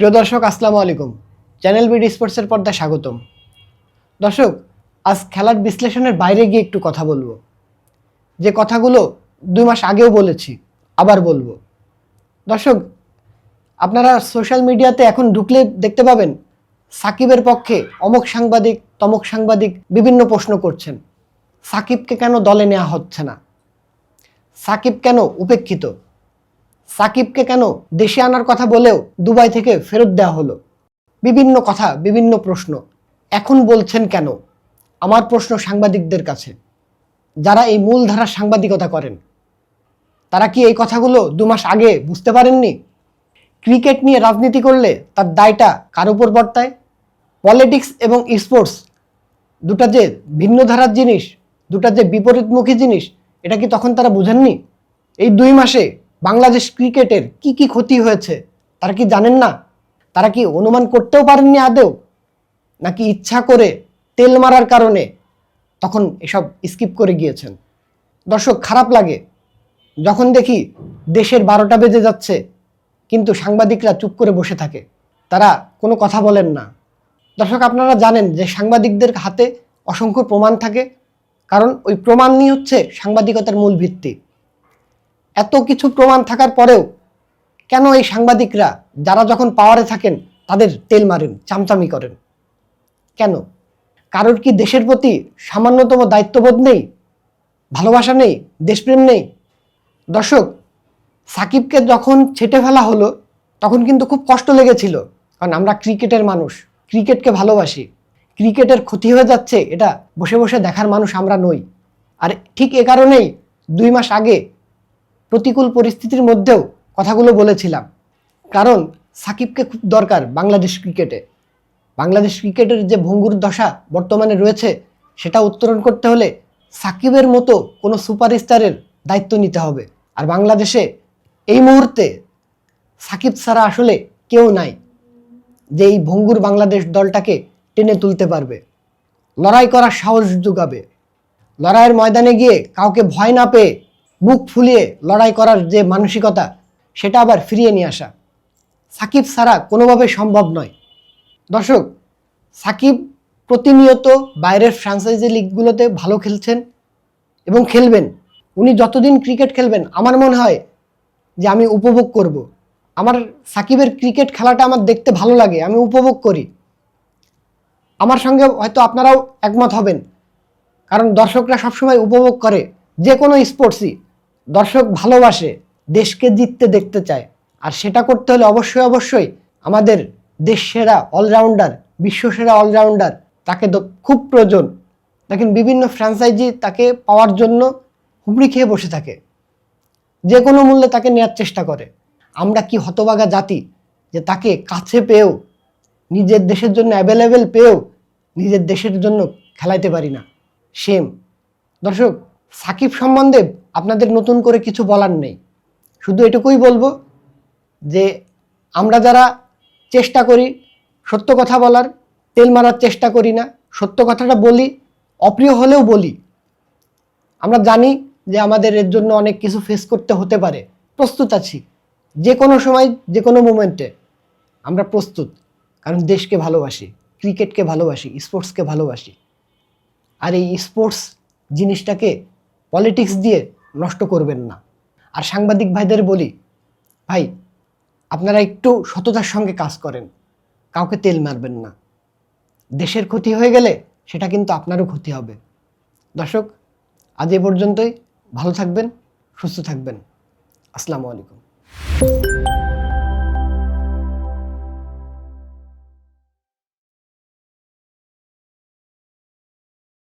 প্রিয় দর্শক, আসসালামু আলাইকুম। চ্যানেল বিডি স্পোর্টসের পর্দায় স্বাগতম। দর্শক, আজ খেলার বিশ্লেষণের বাইরে গিয়ে একটু কথা বলব। যে কথাগুলো দুই মাস আগেও বলেছি, আবার বলব। দর্শক, আপনারা সোশ্যাল মিডিয়াতে এখন ঢুকলে দেখতে পাবেন, সাকিবের পক্ষে অমক সাংবাদিক তমক সাংবাদিক বিভিন্ন প্রশ্ন করছেন। সাকিবকে কেন দলে নেওয়া হচ্ছে না? সাকিব কেন উপেক্ষিত? সাকিবকে কেন দেশে আনার কথা বলেও দুবাই থেকে ফেরত দেওয়া হলো? বিভিন্ন কথা, বিভিন্ন প্রশ্ন। এখন বলছেন কেন? আমার প্রশ্ন সাংবাদিকদের কাছে। যারা এই মূলধারার সাংবাদিকতা করেন, তারা কি এই কথাগুলো দু মাস আগে বুঝতে পারেননি? ক্রিকেট নিয়ে রাজনীতি করলে তার দায়টা কার উপর বর্তায়? পলিটিক্স এবং স্পোর্টস, দুটা যে ভিন্ন ধারার জিনিস, দুটা যে বিপরীতমুখী জিনিস, এটা কি তখন তারা বুঝেননি? এই দুই মাসে বাংলাদেশ ক্রিকেটের কি কি ক্ষতি হয়েছে তারা কি জানেন না? তারা কি অনুমান করতেও পারেননি আদেও নাকি ইচ্ছা করে তেল মারার কারণে তখন এসব স্কিপ করে গিয়েছেন? দর্শক, খারাপ লাগে। যখন দেখি দেশের বারোটা বেজে যাচ্ছে, কিন্তু সাংবাদিকরা চুপ করে বসে থাকে। তারা কোনো কথা বলেন না। দর্শক, আপনারা জানেন যে সাংবাদিকদের হাতে অসংখ্য প্রমাণ থাকে। কারণ ওই প্রমাণ নিয়ে হচ্ছে সাংবাদিকতার মূল ভিত্তি। এত কিছু প্রমাণ থাকার পরেও কেন এই সাংবাদিকরা, যারা যখন পাওয়ারে থাকেন, তাদের তেল মারেন, চামচামি করেন? কেন? কারোর কি দেশের প্রতি সামান্যতম দায়িত্ববোধ নেই? ভালোবাসা নেই? দেশপ্রেম নেই? দর্শক, সাকিবকে যখন ছেটে ফেলা হলো, তখন কিন্তু খুব কষ্ট লেগেছিল। কারণ আমরা ক্রিকেটের মানুষ, ক্রিকেটকে ভালোবাসি। ক্রিকেটের ক্ষতি হয়ে যাচ্ছে, এটা বসে বসে দেখার মানুষ আমরা নই। আর ঠিক এ কারণেই দুই মাস আগে প্রতিকূল পরিস্থিতির মধ্যেও কথাগুলো বলেছিলাম। কারণ সাকিবকে খুব দরকার বাংলাদেশ ক্রিকেটে। বাংলাদেশ ক্রিকেটের যে ভঙ্গুর দশা বর্তমানে রয়েছে, সেটা উত্তরণ করতে হলে সাকিবের মতো কোনো সুপারস্টারের দায়িত্ব নিতে হবে। আর বাংলাদেশে এই মুহূর্তে সাকিব ছাড়া আসলে কেউ নাই, যে এই ভঙ্গুর বাংলাদেশ দলটাকে টেনে তুলতে পারবে। লড়াই করার সাহস যোগাবে। লড়াইয়ের ময়দানে গিয়ে কাউকে ভয় না পেয়ে বুক ফুলিয়ে লড়াই করার যে মানসিকতা, সেটা আবার ফিরিয়ে নিয়ে আসা। সাকিব ছাড়া কোনোভাবে সম্ভব নয়। দর্শক, সাকিব প্রতিনিয়ত বাইরের ফ্রাঞ্চাইজি লিগগুলোতে ভালো খেলছেন এবং খেলবেন। উনি যতদিন ক্রিকেট খেলবেন, আমার মনে হয় যে আমি উপভোগ করব। আমার সাকিবের ক্রিকেট খেলাটা আমার দেখতে ভালো লাগে, আমি উপভোগ করি। আমার সঙ্গে হয়তো আপনারাও একমত হবেন। কারণ দর্শকরা সবসময় উপভোগ করে যে কোনো স্পোর্টসই দর্শক ভালোবাসে, দেশকে জিততে দেখতে চায়। আর সেটা করতে হলে অবশ্যই অবশ্যই আমাদের দেশ সেরা অলরাউন্ডার বিশ্ব সেরা অলরাউন্ডার তাকে খুব প্রয়োজন। দেখেন বিভিন্ন ফ্র্যাঞ্চাইজি তাকে পাওয়ার জন্য হুমড়ি খেয়ে বসে থাকে। যে কোনো মূল্যে তাকে নেওয়ার চেষ্টা করে। আমরা কি হতবাগা জাতি যে তাকে কাছে পেয়েও, নিজের দেশের জন্য অ্যাভেলেবেল পেয়েও, নিজের দেশের জন্য খেলাইতে পারি না? সেম দর্শক, সাকিব সম্বন্ধে আপনাদের নতুন করে কিছু বলার নেই। শুধু এটুকুই বলব যে আমরা যারা চেষ্টা করি সত্য কথা বলার, তেল মারার চেষ্টা করি না, সত্য কথাটা বলি, অপ্রিয় হলেও বলি। আমরা জানি যে আমাদের এর জন্য অনেক কিছু ফেস করতে হতে পারে। প্রস্তুত আছি। যে কোনো সময়, যে কোনো মুমেন্টে আমরা প্রস্তুত। কারণ দেশকে ভালোবাসি, ক্রিকেটকে ভালোবাসি স্পোর্টসকে ভালোবাসি। আর এই স্পোর্টস জিনিসটাকে পলিটিক্স দিয়ে নষ্ট করবেন না। আর সাংবাদিক ভাইদের বলি, ভাই, আপনারা একটু সততার সঙ্গে কাজ করেন। কাউকে তেল মারবেন না। দেশের ক্ষতি হয়ে গেলে সেটা কিন্তু আপনারও ক্ষতি হবে। দর্শক, আজ এ পর্যন্তই। ভালো থাকবেন, সুস্থ থাকবেন। আসসালামু আলাইকুম।